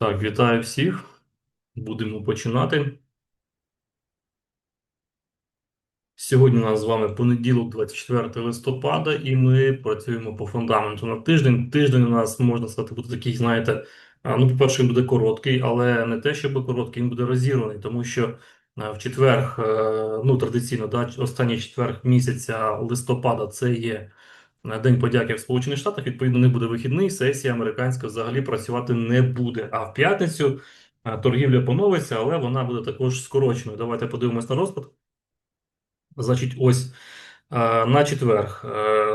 Так, вітаю всіх. Будемо починати. Сьогодні у нас з вами понеділок, 24 листопада, і ми працюємо по фундаменту на тиждень. Тиждень у нас, можна сказати, буде такий, знаєте, ну, по-перше, він буде короткий, але не те, щоб короткий, він буде розірваний, тому що а, в четвер, е, ну, традиційно, да, останній четвер місяця листопада це є на День подяки в Сполучених Штатах, відповідно, не буде вихідний, сесія американська взагалі працювати не буде. А в п'ятницю торгівля поновиться, але вона буде також скороченою. Давайте подивимось на розклад. Значить, ось на четверг,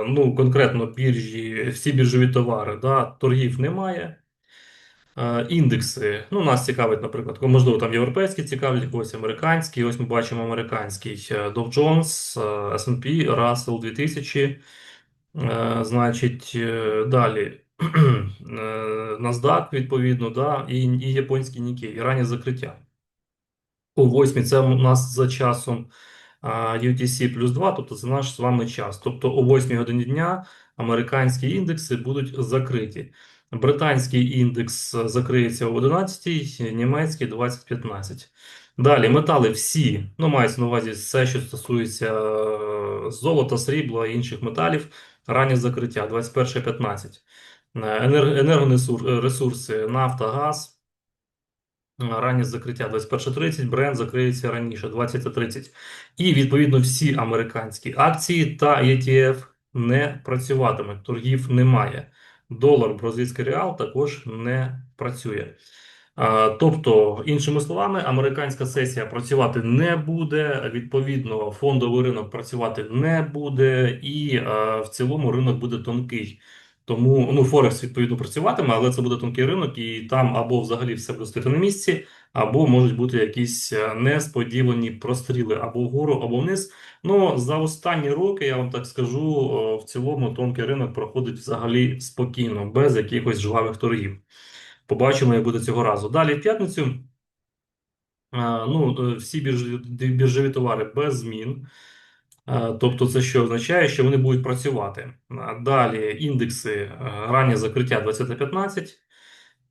ну конкретно біржі, всі біржові товари, да, торгів немає. Індекси, ну, нас цікавить, наприклад, можливо, там європейські цікавлять, когось американські. Ось ми бачимо американський Dow Jones, S&P, Russell 2000. Е, Значить, е, далі е, NASDAQ, відповідно, да, і, і японський Nikkei, і раннє закриття. О 8 це у нас за часом UTC плюс 2, тобто це наш з вами час. Тобто о 8 годині дня американські індекси будуть закриті. Британський індекс закриється о 11, німецький 20.15. Далі метали всі, ну мається на увазі все, що стосується е, золота, срібла і інших металів, раннє закриття 21.15. Е, Енергоресурси, нафта, газ. Раннє закриття 21.30, бренд закриється раніше 20.30. І відповідно всі американські акції та ETF не працюватимуть. Торгів немає. Долар, бразильський реал також не працює. Тобто, іншими словами, американська сесія працювати не буде. Відповідно, фондовий ринок працювати не буде, і в цілому ринок буде тонкий. Тому ну Форекс відповідно працюватиме, але це буде тонкий ринок, і там або взагалі все буде стояти на місці, або можуть бути якісь е, несподівані простріли або вгору, або вниз. Ну за останні роки я вам так скажу, в цілому тонкий ринок проходить взагалі спокійно, без якихось жвавих торгів. Побачимо, як буде цього разу. Далі в п'ятницю. Ну, е, всі біржові, біржові товари без змін. Тобто, це що означає, що вони будуть працювати. Далі індекси е, раннє закриття 2015,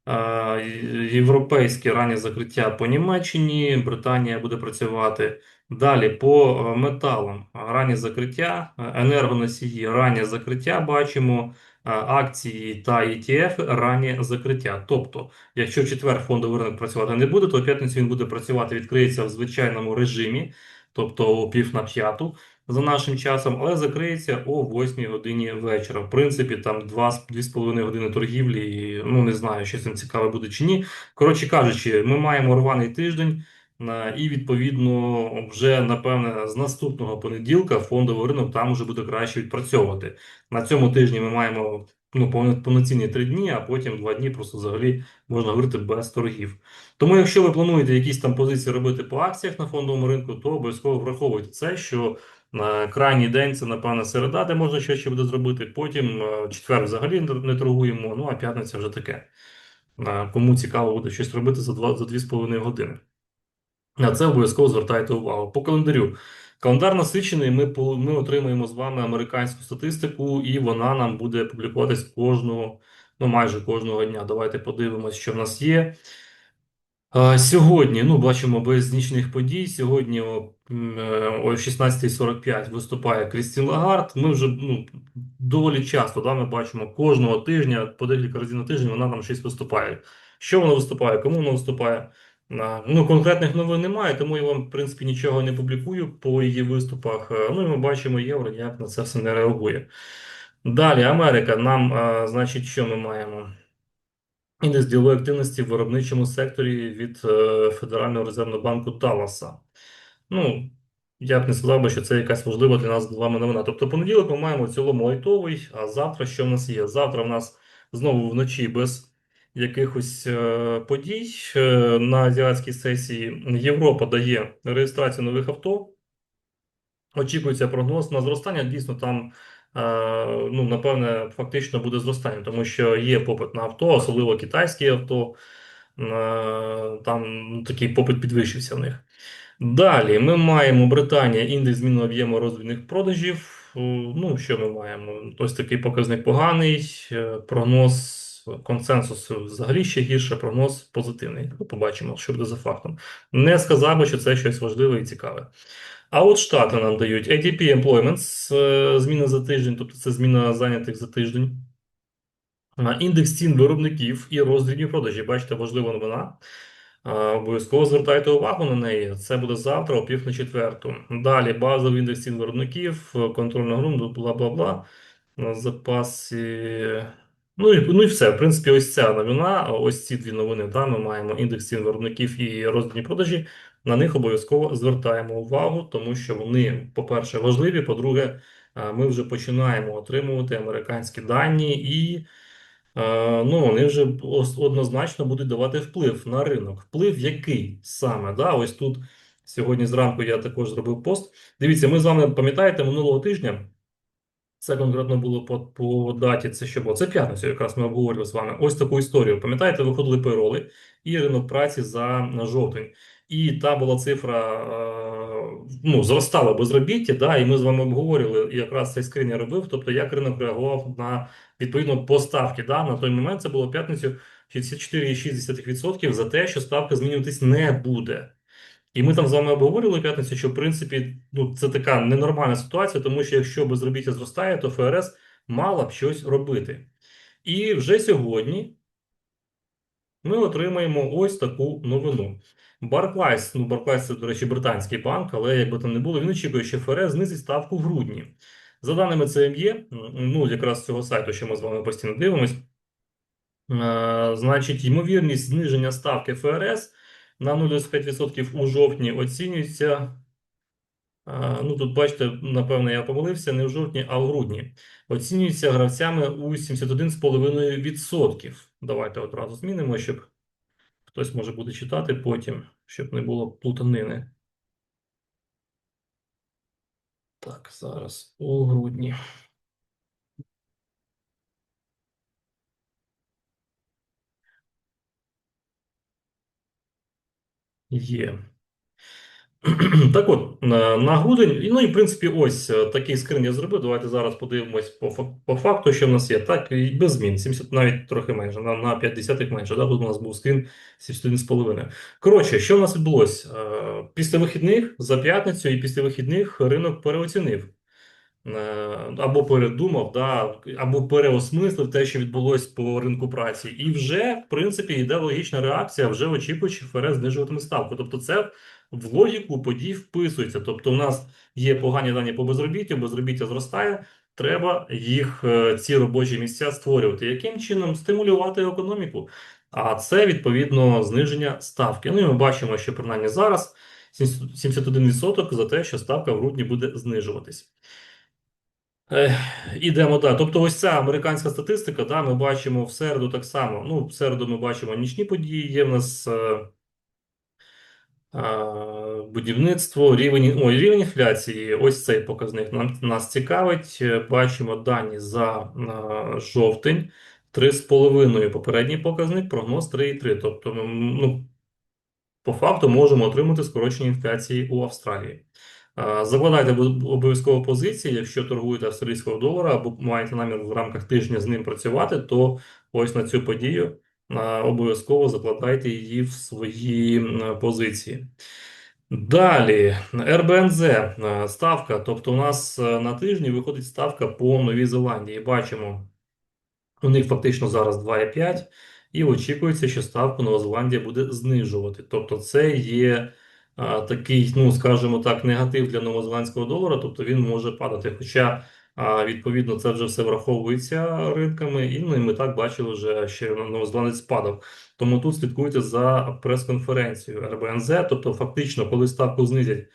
е, європейське раннє закриття по Німеччині, Британія буде працювати. Далі по е, металам раннє закриття, енергоносії раннє закриття бачимо, акції та ETF раннє закриття. Тобто, якщо четвер фондовий ринок працювати не буде, то в п'ятницю він буде працювати, відкриється в звичайному режимі, тобто о пів на п'яту за нашим часом, але закриється о 8 годині вечора. В принципі, там 2-2,5 години торгівлі, і ну не знаю, що цим цікаве буде чи ні. Коротше кажучи, ми маємо рваний тиждень. Е, І відповідно, вже напевне з наступного понеділка фондовий ринок там вже буде краще відпрацьовувати. На цьому тижні ми маємо ну повноцінні три дні, а потім два дні просто взагалі можна говорити без торгів. Тому, якщо ви плануєте якісь там позиції робити по акціях на фондовому ринку, то обов'язково враховуйте це, що на крайній день це, напевно, середа, де можна щось ще буде зробити. Потім е, четвер взагалі не торгуємо, ну а п'ятниця вже таке. Е, Кому цікаво буде щось робити за 2, за 2,5 години. На це обов'язково звертайте увагу. По календарю. Календар насичений, ми, ми отримаємо з вами американську статистику, і вона нам буде публікуватись кожного, ну майже кожного дня. Давайте подивимось, що в нас є. Сьогодні, ну, бачимо без нічних подій. Сьогодні о, е, о 16.45 виступає Крістін Лагард. Ми вже ну, доволі часто да, ми бачимо кожного тижня, по декілька разів на тиждень вона нам щось виступає. Що вона виступає, кому вона виступає? Ну, конкретних новин немає, тому я вам, в принципі, нічого не публікую по її виступах. Е, Ну, і ми бачимо євро, як на це все не реагує. Далі, Америка. Нам, а, значить, що ми маємо? Індекс ділової активності в виробничому секторі від е, Федерального резервного банку Далласа. Ну, я б не сказав би, що це якась важлива для нас з вами новина. Тобто, понеділок ми маємо в цілому лайтовий, а завтра що в нас є? Завтра в нас знову вночі без якихось е, подій. Е, на азіатській сесії Європа дає реєстрацію нових авто. Очікується прогноз на зростання. Дійсно, там, е, ну, напевне, фактично буде зростання, тому що є попит на авто, особливо китайські авто. Там ну, такий попит підвищився в них. Далі ми маємо Британія, індекс зміни об'єму розвідних продажів. Ну, що ми маємо? Ось такий показник поганий. Прогноз консенсус взагалі ще гірше, прогноз позитивний. Ну, Побачимо, що буде за фактом. Не сказав би, що це щось важливе і цікаве. А от Штати нам дають ADP Employments, е, зміна за тиждень, тобто це зміна зайнятих за тиждень. Індекс цін виробників і роздрібні продажі. Бачите, важлива новина. Обов'язково звертайте увагу на неї. Це буде завтра, о пів на четверту. Далі базовий індекс цін виробників, контрольна грунту, бла бла бла. На запасі. Ну і, ну і все. В принципі, ось ця новина, ось ці дві новини. Да, ми маємо індекс цін виробників і роздрібні продажі. На них обов'язково звертаємо увагу, тому що вони, по-перше, важливі. По-друге, е, ми вже починаємо отримувати американські дані, і е, ну, вони вже однозначно будуть давати вплив на ринок. Вплив який саме? Да? Ось тут сьогодні зранку я також зробив пост. Дивіться, ми з вами пам'ятаєте минулого тижня. Це конкретно було по, по даті. Це що було? Це п'ятницю, якраз ми обговорювали з вами. Ось таку історію. Пам'ятаєте, виходили пейроли і ринок праці за жовтень. І та була цифра, е, ну, зростала безробіття, да, і ми з вами обговорювали, якраз цей скрин я робив, тобто як ринок реагував на відповідно поставки. Да, на той момент це було п'ятницю 64,6% за те, що ставка змінюватись не буде. І ми там з вами обговорювали п'ятницю, що в принципі ну, це така ненормальна ситуація, тому що якщо безробіття зростає, то ФРС мала б щось робити. І вже сьогодні ми отримаємо ось таку новину. Barclays, ну Barclays це, до речі, британський банк, але як би там не було, він очікує, що ФРС знизить ставку в грудні. За даними ЦМЄ, ну якраз цього сайту, що ми з вами постійно дивимось, е, значить, ймовірність зниження ставки ФРС на 0,25% у жовтні оцінюється. Ну, тут бачите, напевно, я помилився, не в жовтні, а в грудні. Оцінюється гравцями у 71,5%. Давайте одразу змінимо, щоб хтось може буде читати потім, щоб не було плутанини. Так, зараз у грудні. Є. Так от, на грудень, ну і в принципі, ось е, такий скрин я зробив. Давайте зараз подивимось по, по факту, що в нас є. Так, і без змін, 70, навіть трохи менше, на, на 50 менше. Да? Тут у нас був скрин 71,5. Коротше, що в нас відбулося? Е, Після вихідних, за п'ятницю і після вихідних ринок переоцінив. Е, Або передумав, да, або переосмислив те, що відбулось по ринку праці, і вже, в принципі, йде логічна реакція, вже очікуючи, ФРС знижуватиме ставку. Тобто, це в логіку подій вписується. Тобто, у нас є погані дані по безробіттю, безробіття зростає. Треба їх е, ці робочі місця створювати. Яким чином стимулювати економіку? А це відповідно зниження ставки. Ну і ми бачимо, що принаймні зараз 71% за те, що ставка в грудні буде знижуватись. Ідемо далі. Тобто, ось ця американська статистика, да, ми бачимо в середу так само. Ну, в середу ми бачимо нічні події. Є в нас е, е, будівництво, рівень, ой, рівень інфляції. Ось цей показник нам, нас цікавить. Е, Бачимо дані за е, жовтень 3,5. Попередній показник, прогноз 3,3. Тобто, ну, по факту можемо отримати скорочення інфляції у Австралії. Закладайте обов- обов'язково позиції, якщо торгуєте австралійського долара або маєте намір в рамках тижня з ним працювати, то ось на цю подію обов'язково закладайте її в свої позиції. Далі, РБНЗ ставка. Тобто, у нас на тижні виходить ставка по Новій Зеландії. Бачимо, у них фактично зараз 2,5, і очікується, що ставку Нова Зеландія буде знижувати. Тобто, це є такий, ну скажімо так, негатив для новозеландського долара, тобто він може падати. Хоча, відповідно, це вже все враховується ринками, і ну, і ми так бачили вже, що новозеландець падав. Тому тут слідкуйте за прес-конференцією РБНЗ, тобто, фактично, коли ставку знизять.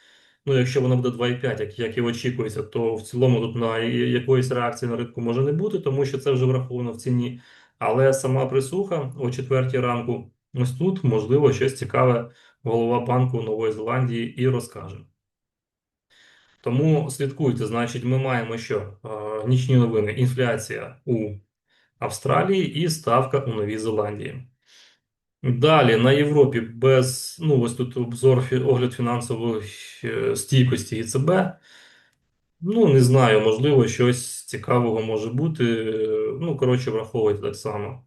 Ну, якщо вона буде 2,5, як, як і очікується, то в цілому тут на якоїсь реакції на ринку може не бути, тому що це вже враховано в ціні. Але сама присуха о 4 ранку, ось тут, можливо, щось цікаве голова банку Нової Зеландії і розкаже. Тому слідкуйте, значить, ми маємо що? Е, Нічні новини, інфляція у Австралії і ставка у Новій Зеландії. Далі на Європі без, ну ось тут обзор, огляд фінансової е, стійкості ЄЦБ. Ну, не знаю, можливо, щось цікавого може бути. Е, Ну, коротше, враховуйте так само.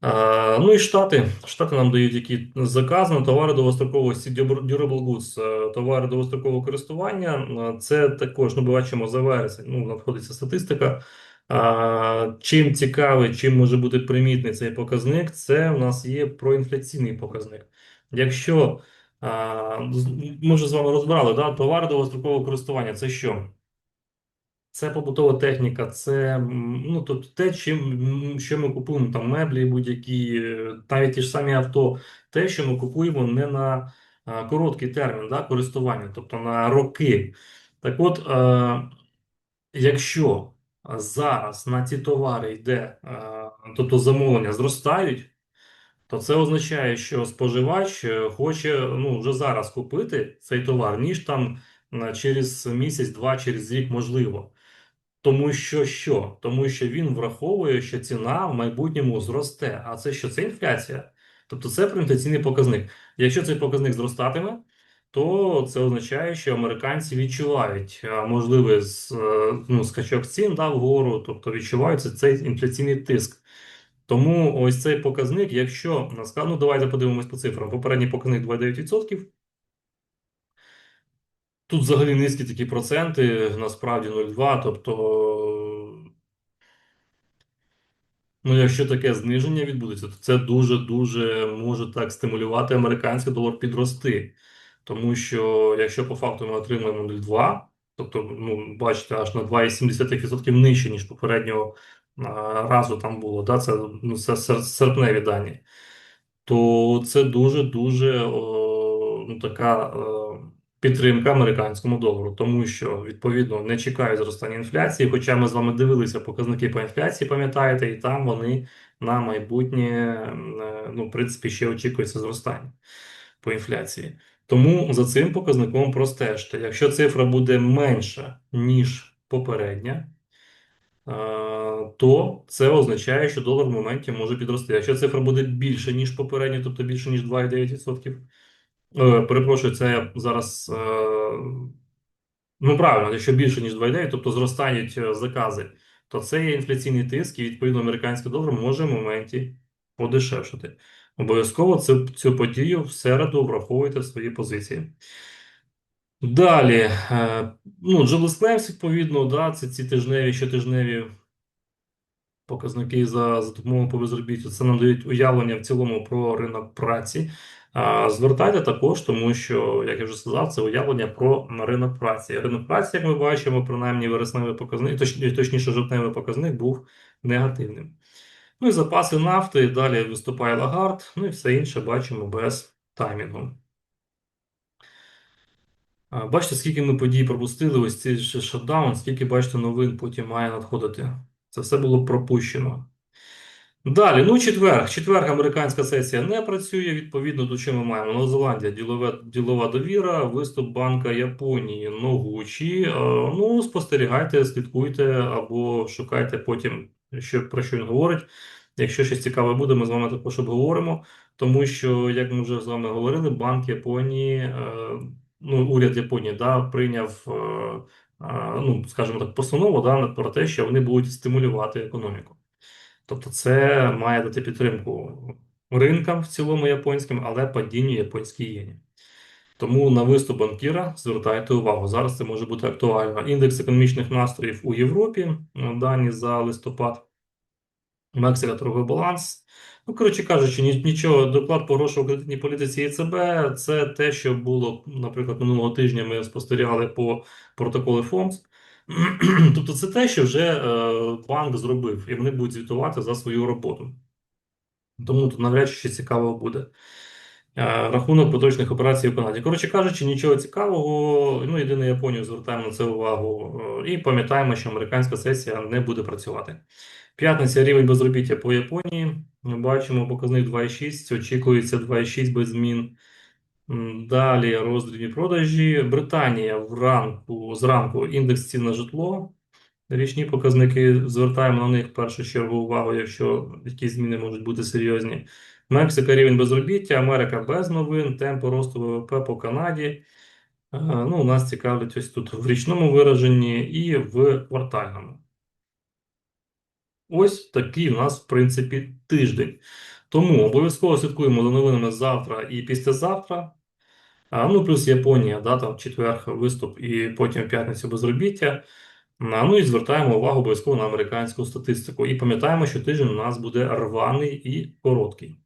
А, ну і Штати. Штати нам дають які закази на товари довгостроковості durable goods, е, товари довгострокового користування. Це також ну, ми бачимо за вересень. Ну, надходиться статистика. Чим цікавий, чим може бути примітний цей показник, це у нас є проінфляційний показник. Якщо ми вже з вами розбирали, да, товари довгострокового користування, це що? Це побутова техніка, це ну, тобто те, чим, що ми купуємо, там меблі будь-які, е, навіть ті ж самі авто, те, що ми купуємо не на а, короткий термін да, користування, тобто на роки. Так от, е, якщо зараз на ці товари йде, е, тобто замовлення зростають, то це означає, що споживач е, хоче ну, вже зараз купити цей товар, ніж там е, через місяць, два, через рік можливо. Тому що що? Тому що він враховує, що ціна в майбутньому зросте. А це що? Це інфляція. Тобто це проінфляційний показник. Якщо цей показник зростатиме, то це означає, що американці відчувають можливий е, ну, скачок цін да, вгору, тобто відчуваються цей інфляційний тиск. Тому ось цей показник, якщо ну давайте подивимось по цифрам. Попередній показник 2,9%. Тут взагалі низькі такі проценти, насправді 0,2, тобто. Ну, якщо таке зниження відбудеться, то це дуже-дуже може так стимулювати американський долар підрости. Тому що якщо по факту ми отримаємо 0,2, тобто, ну, бачите, аж на 2,7% нижче, ніж попереднього разу там було, да, це, ну, це серпневі дані то це дуже-дуже ну, така е, підтримка американському долару, тому що відповідно не чекають зростання інфляції. Хоча ми з вами дивилися показники по інфляції, пам'ятаєте, і там вони на майбутнє, е, ну, в принципі, ще очікується зростання по інфляції. Тому за цим показником простежте. Якщо цифра буде менша, ніж попередня, е, то це означає, що долар в моменті може підрости. Якщо цифра буде більше, ніж попередня, тобто більше, ніж 2,9%, е, перепрошую, це зараз. е, Ну, правильно, якщо більше, ніж 2,9, тобто зростають е, закази, то це є інфляційний тиск, і відповідно американський долар може в моменті подешевшити. Обов'язково цю, цю подію в середу враховуйте в свої позиції. Далі, е, ну, Jobless Claims, відповідно, да, це ці тижневі, щотижневі показники за, за допомогою по безробіттю. Це нам дають уявлення в цілому про ринок праці. Звертайте також, тому що, як я вже сказав, це уявлення про ринок праці. Ринок праці, як ми бачимо, принаймні вересневий показник, точ, точніше, жовтневий показник був негативним. Ну і запаси нафти, далі виступає Лагард, ну і все інше бачимо без таймінгу. Бачите, скільки ми подій пропустили, ось цей шатдаун, скільки бачите новин потім має надходити. Це все було пропущено. Далі, ну четвер. Четвер американська сесія не працює. Відповідно до чого ми маємо Нова Зеландія, ділове, ділова довіра, виступ Банка Японії, Ногучі. Е, Ну, спостерігайте, слідкуйте або шукайте потім, що про що він говорить. Якщо щось цікаве буде, ми з вами також обговоримо. Тому що, як ми вже з вами говорили, Банк Японії, е, ну уряд Японії, да, прийняв. е, Ну, скажімо так, постанову да, про те, що вони будуть стимулювати економіку. Тобто це має дати підтримку ринкам в цілому японським, але падінню японській єні. Тому на виступ банкіра звертайте увагу. Зараз це може бути актуально. Індекс економічних настроїв у Європі, дані за листопад, Мексика торговий баланс. Ну, коротше кажучи, нічого, доклад по грошовій кредитній політиці ЄЦБ це те, що було, наприклад, минулого тижня ми спостерігали по протоколу ФОМС. Тобто це те, що вже е, банк зробив, і вони будуть звітувати за свою роботу. Тому тут навряд чи цікаво буде. Е, рахунок поточних операцій в Канаді. Коротше кажучи, нічого цікавого. Ну, єдине Японію звертаємо на це увагу. Е, і пам'ятаємо, що американська сесія не буде працювати. П'ятниця рівень безробіття по Японії. Ми бачимо показник 2,6, очікується 2,6 без змін. Далі роздрібні продажі. Британія вранку, зранку індекс цін на житло. Річні показники звертаємо на них в першу чергу увагу, якщо якісь зміни можуть бути серйозні. Мексика рівень безробіття, Америка без новин, темпи росту ВВП по Канаді. Е, Ну, нас цікавить ось тут в річному вираженні і в квартальному. Ось такий у нас, в принципі, тиждень. Тому обов'язково слідкуємо за новинами завтра і післязавтра. Ну, плюс Японія, да, там четвер виступ і потім в п'ятницю безробіття. Ну і звертаємо увагу обов'язково на американську статистику. І пам'ятаємо, що тиждень у нас буде рваний і короткий.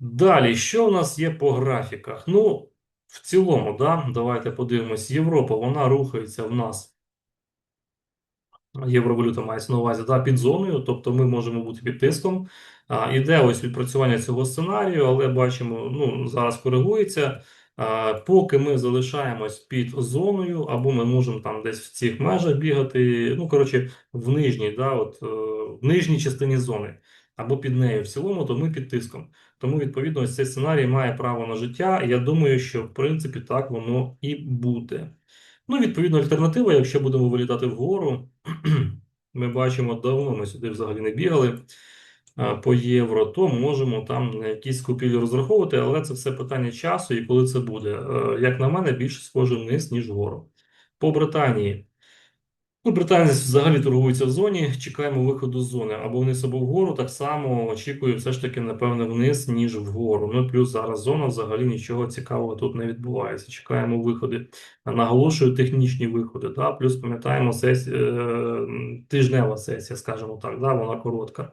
Далі, що у нас є по графіках? Ну, в цілому, да, давайте подивимось, Європа, вона рухається в нас. Євровалюта мається на увазі да, під зоною, тобто ми можемо бути під тиском. А, Іде ось відпрацювання цього сценарію, але бачимо, ну зараз коригується. Поки ми залишаємось під зоною, або ми можемо там десь в цих межах бігати. Ну, коротше, в нижній, да, от, е, в нижній частині зони, або під нею в цілому, то ми під тиском. Тому, відповідно, цей сценарій має право на життя. Я думаю, що в принципі так воно і буде. Ну, відповідно, альтернатива, якщо будемо вилітати вгору, ми бачимо, давно ми сюди взагалі не бігали по євро, то можемо там на якісь купівлі розраховувати, але це все питання часу і коли це буде. Е, як на мене, більше схоже вниз, ніж вгору. По Британії. Ну, взагалі торгується в зоні, чекаємо виходу з зони або вниз, або вгору. Так само очікую все ж таки, напевне, вниз, ніж вгору. Ну плюс зараз зона взагалі нічого цікавого тут не відбувається. Чекаємо виходи. Наголошую технічні виходи. Да? Плюс пам'ятаємо сесія, е, тижнева сесія, скажімо так, да? вона коротка.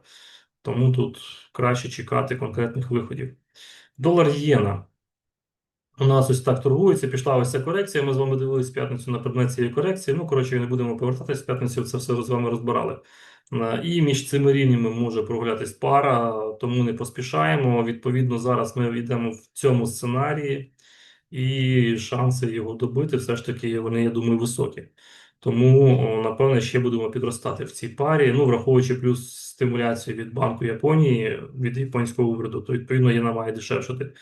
Тому тут краще чекати конкретних виходів. Долар єна. У нас ось так торгується, пішла ось ця корекція. Ми з вами дивилися п'ятницю на предмет цієї корекції. Ну, коротше, не будемо повертатись п'ятницю, це все з вами розбирали. І між цими рівнями може прогулятись пара, тому не поспішаємо. Відповідно, зараз ми йдемо в цьому сценарії, і шанси його добити все ж таки вони, я думаю, високі. Тому, напевне, ще будемо підростати в цій парі. Ну, враховуючи плюс стимуляцію від Банку Японії від японського уряду, то відповідно єна має дешевшати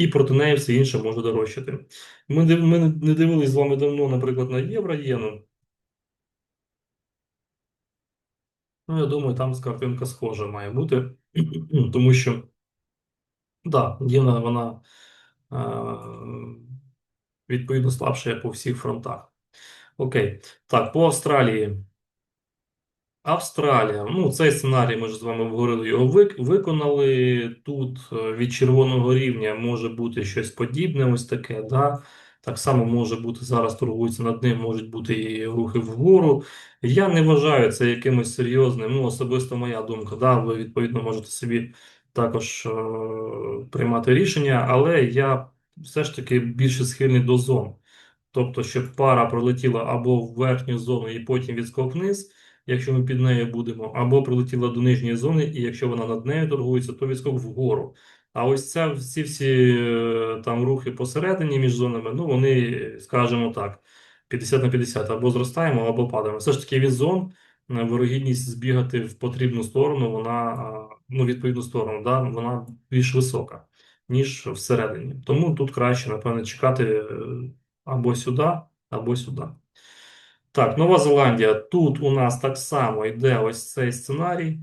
і проти неї все інше може дорожчати. Ми ми не дивились з вами давно, наприклад, на євро-єну. Ну, я думаю, там картинка схожа має бути, тому що, да, єна, вона відповідно слабша по всіх фронтах. Окей, так, по Австралії. Австралія. Ну, цей сценарій ми ж з вами говорили, його виконали. Тут е, від червоного рівня може бути щось подібне, ось таке. да. Так само може бути зараз торгуються над ним, можуть бути і рухи вгору. Я не вважаю це якимось серйозним. Ну, особисто моя думка. Да, Ви відповідно можете собі також е приймати рішення, але я все ж таки більше схильний до зон. Тобто, щоб пара пролетіла або в верхню зону і потім відскок вниз якщо ми під нею будемо, або прилетіла до нижньої зони, і якщо вона над нею торгується, то відскок вгору. А ось ця ці всі е, там рухи посередині між зонами, ну вони, скажімо так, 50 на 50, або зростаємо, або падаємо. Все ж таки від зон е, вирогідність збігати в потрібну сторону, вона ну, відповідну сторону, да, вона більш висока, ніж всередині. Тому тут краще, напевне, чекати е, або сюди, або сюди. Так, Нова Зеландія. Тут у нас так само йде ось цей сценарій.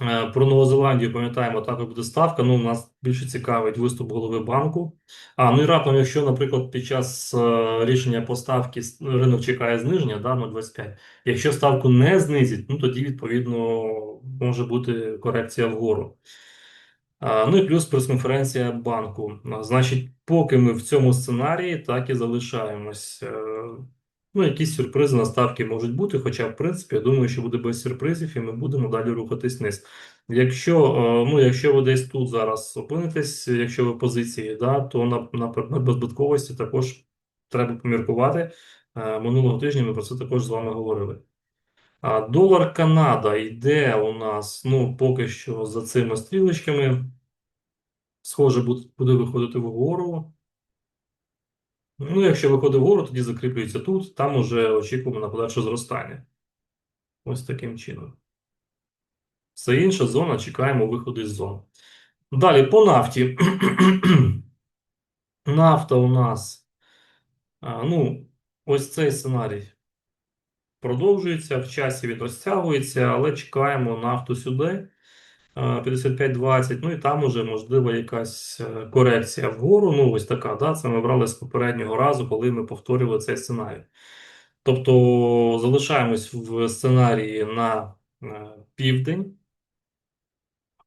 Е, про Нову Зеландію пам'ятаємо, також буде ставка. Ну, у нас більше цікавить виступ голови банку. А ну і раптом, якщо, наприклад, під час е, рішення по ставки ринок чекає зниження, да, 0,25. Якщо ставку не знизить, ну тоді відповідно може бути корекція вгору. Ну і плюс прес-конференція банку. Значить, поки ми в цьому сценарії, так і залишаємось. Е, ну, якісь сюрпризи на ставки можуть бути, хоча, в принципі, я думаю, що буде без сюрпризів, і ми будемо далі рухатись вниз. Якщо е, ну, якщо ви десь тут зараз опинитесь, якщо ви позиції, да, то на на предмет безбитковості також треба поміркувати. Е, минулого тижня ми про це також з вами говорили. А долар Канада йде у нас, ну, поки що за цими стрілочками. Схоже, буде виходити вгору. Ну, якщо виходить вгору, тоді закріплюється тут, там уже очікуємо на подальше зростання. Ось таким чином. Все інша зона, чекаємо виходу з зон. Далі по нафті. Нафта у нас, ну, ось цей сценарій продовжується, в часі він розтягується, але чекаємо нафту сюди. 55-20, ну і там уже можлива якась е, корекція вгору. Ну, ось така. да, Це ми брали з попереднього разу, коли ми повторювали цей сценарій. Тобто залишаємось в сценарії на е, південь.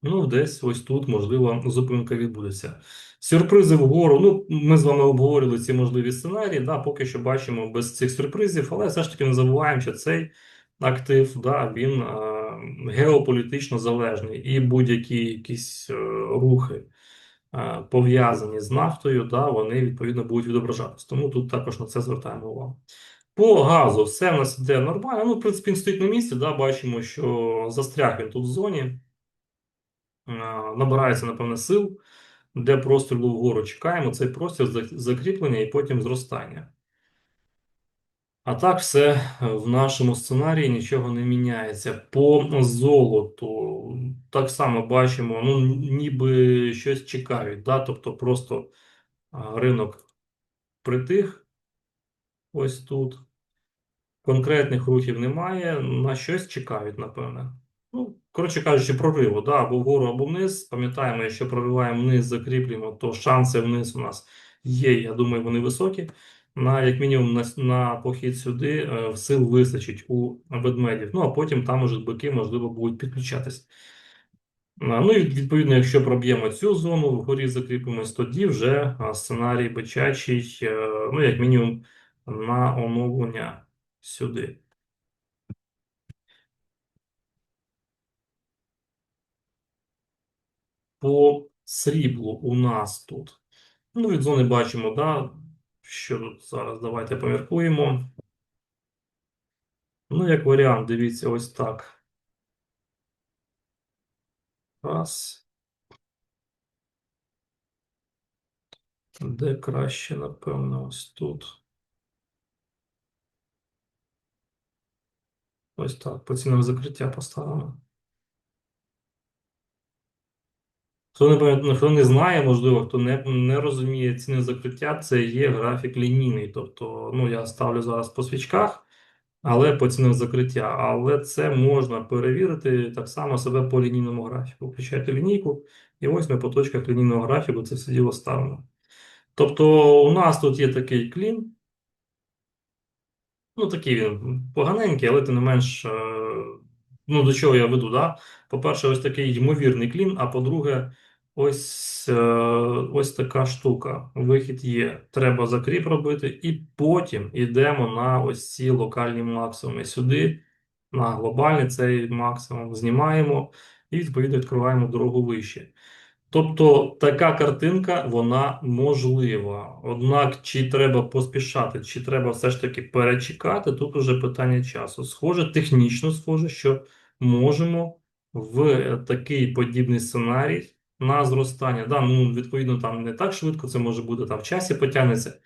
Ну, десь ось тут, можливо, зупинка відбудеться. Сюрпризи вгору. Ну, ми з вами обговорили ці можливі сценарії. Да, Поки що бачимо без цих сюрпризів, але все ж таки не забуваємо, що цей актив да, він е, геополітично залежний і будь-які якісь е, рухи е, пов'язані з нафтою, да, вони відповідно будуть відображатися. Тому тут також на це звертаємо увагу. По газу все в нас йде нормально. Ну, в принципі, він стоїть на місці. Да, Бачимо, що застряг він тут в зоні. Е, набирається, напевне, сил, де прострілу вгору чекаємо цей простір закріплення і потім зростання. А так, все в нашому сценарії нічого не міняється. По золоту так само бачимо, ну, ніби щось чекають. да? Тобто просто ринок притих ось тут. Конкретних рухів немає, на щось чекають, напевне. Ну, коротше кажучи, прориву, да, або вгору, або вниз. Пам'ятаємо, якщо прориваємо вниз, закріплюємо, то шанси вниз у нас є. Я думаю, вони високі. На як мінімум на, на похід сюди е, сил вистачить у ведмедів. Ну а потім там уже бики, можливо, будуть підключатись. Ну і відповідно, якщо проб'ємо цю зону, вгорі закріпимось, тоді вже сценарій бичачий, е, ну, як мінімум, на оновлення сюди. По сріблу у нас тут. Ну, від зони бачимо, да, що тут зараз давайте поміркуємо. Ну, як варіант, дивіться, ось так. Раз. Де краще, напевно, ось тут. Ось так. По цінам закриття поставимо. Хто не пам'ятає, хто не знає, можливо, хто не не розуміє ціни закриття, це є графік лінійний. Тобто, ну я ставлю зараз по свічках, але по цінам закриття. Але це можна перевірити так само себе по лінійному графіку. Включайте лінійку, і ось ми по точках лінійного графіку це все діло ставимо. Тобто, у нас тут є такий клін. Ну, такий він поганенький, але тим не менш, е, ну до чого я веду, да? По-перше, ось такий ймовірний клін, а по-друге, ось е, ось така штука. Вихід є. Треба закріп робити, і потім йдемо на ось ці локальні максимуми. Сюди, на глобальний цей максимум, знімаємо і відповідно відкриваємо дорогу вище. Тобто така картинка вона можлива. Однак, чи треба поспішати, чи треба все ж таки перечекати, тут уже питання часу. Схоже, технічно схоже, що можемо в такий подібний сценарій на зростання. Да, ну, Відповідно, там не так швидко, це може бути там в часі потягнеться.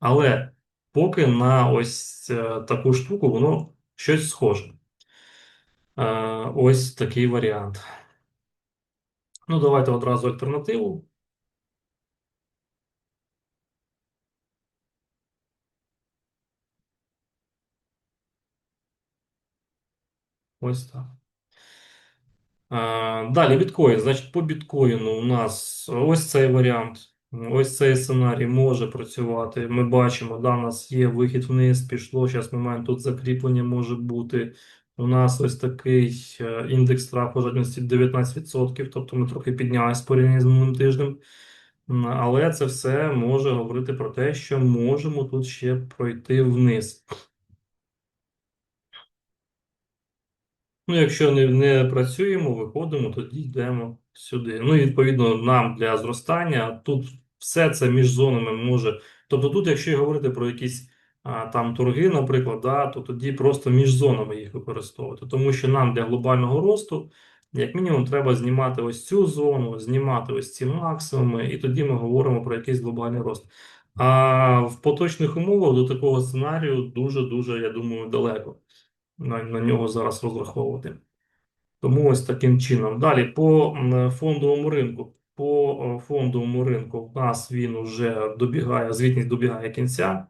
Але поки на ось е, таку штуку воно щось схоже. Е, ось такий варіант. Ну, давайте одразу альтернативу. Ось так. Далі біткоін. Значить, по біткоїну у нас ось цей варіант, ось цей сценарій може працювати. Ми бачимо, да, у нас є вихід вниз, пішло. Зараз момент тут закріплення може бути. У нас ось такий е, індекс страху жадності 19%, тобто ми трохи піднялися порівняно з минулим тижнем. Але це все може говорити про те, що можемо тут ще пройти вниз. Ну, якщо не не працюємо, виходимо, тоді йдемо сюди. Ну і відповідно нам для зростання тут все це між зонами може. Тобто, тут, якщо говорити про якісь а, там торги, наприклад, да, то тоді просто між зонами їх використовувати. Тому що нам для глобального росту, як мінімум, треба знімати ось цю зону, знімати ось ці максимуми, і тоді ми говоримо про якийсь глобальний рост. А в поточних умовах до такого сценарію дуже-дуже, я думаю, далеко на, на нього зараз розраховувати. Тому ось таким чином. Далі по фондовому ринку. По фондовому ринку в нас він вже добігає, звітність добігає кінця.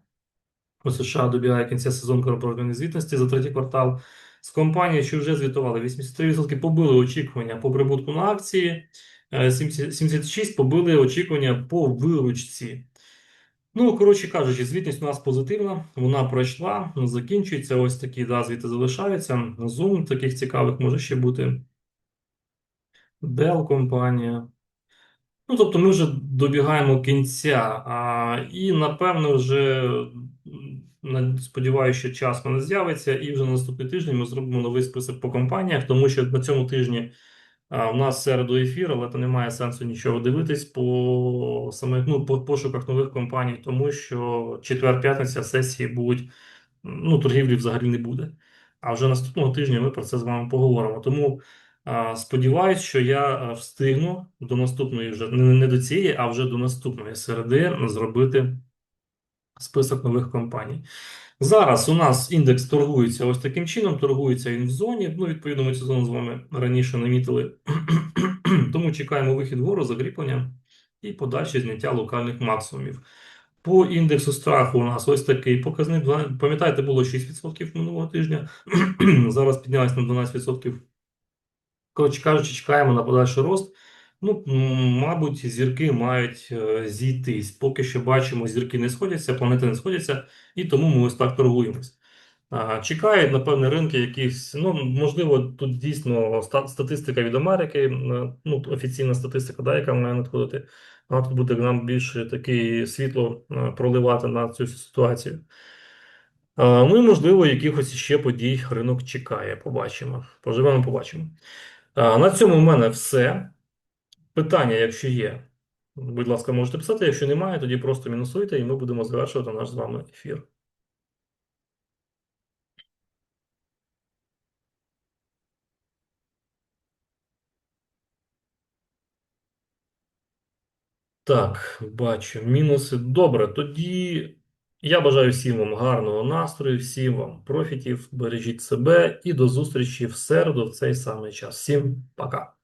У США добігає кінця сезону корпоративної звітності за третій квартал. З компанії, що вже звітували, 83% побили очікування по прибутку на акції, 76% побили очікування по виручці. Ну, коротше кажучи, звітність у нас позитивна, вона пройшла, закінчується. Ось такі да, звіти залишаються. Zoom таких цікавих може ще бути. Dell компанія. Ну, тобто ми вже добігаємо кінця, а, і напевно вже сподіваюся, що час мене з'явиться, і вже на наступний тиждень ми зробимо новий список по компаніях, тому що на цьому тижні у нас середу ефір, але то немає сенсу нічого дивитись по саме ну, по пошуках нових компаній, тому що четвер-п'ятниця сесії будуть, ну, торгівлі взагалі не буде. А вже наступного тижня ми про це з вами поговоримо. Тому. Сподіваюсь, що я встигну до наступної вже не до цієї, а вже до наступної середи зробити список нових компаній. Зараз у нас індекс торгується ось таким чином. Торгується він в зоні. Ну, відповідно, ми цю зону з вами раніше намітили. Тому чекаємо вихід вгору, закріплення і подальше зняття локальних максимумів. По індексу страху у нас ось такий показник. Пам'ятаєте, було 6% минулого тижня. Зараз піднялось на 12%. Коротше кажучи, чекаємо на подальший рост. Ну, мабуть, зірки мають е, зійтись. Поки що бачимо, зірки не сходяться, планети не сходяться, і тому ми ось так торгуємось. Чекають, напевне, ринки якісь. Ну, можливо, тут дійсно статистика від Америки, е, ну, офіційна статистика, да, яка має надходити. Вона тут буде нам більше таке світло е, проливати на цю ситуацію. Ну і можливо, якихось ще подій ринок чекає. Побачимо. Поживемо, побачимо. На цьому в мене все. Питання, якщо є, будь ласка, можете писати. Якщо немає, тоді просто мінусуйте, і ми будемо завершувати наш з вами ефір. Так, бачу, мінуси. Добре, тоді я бажаю всім вам гарного настрою, всім вам профітів, бережіть себе і до зустрічі в середу в цей самий час. Всім пока.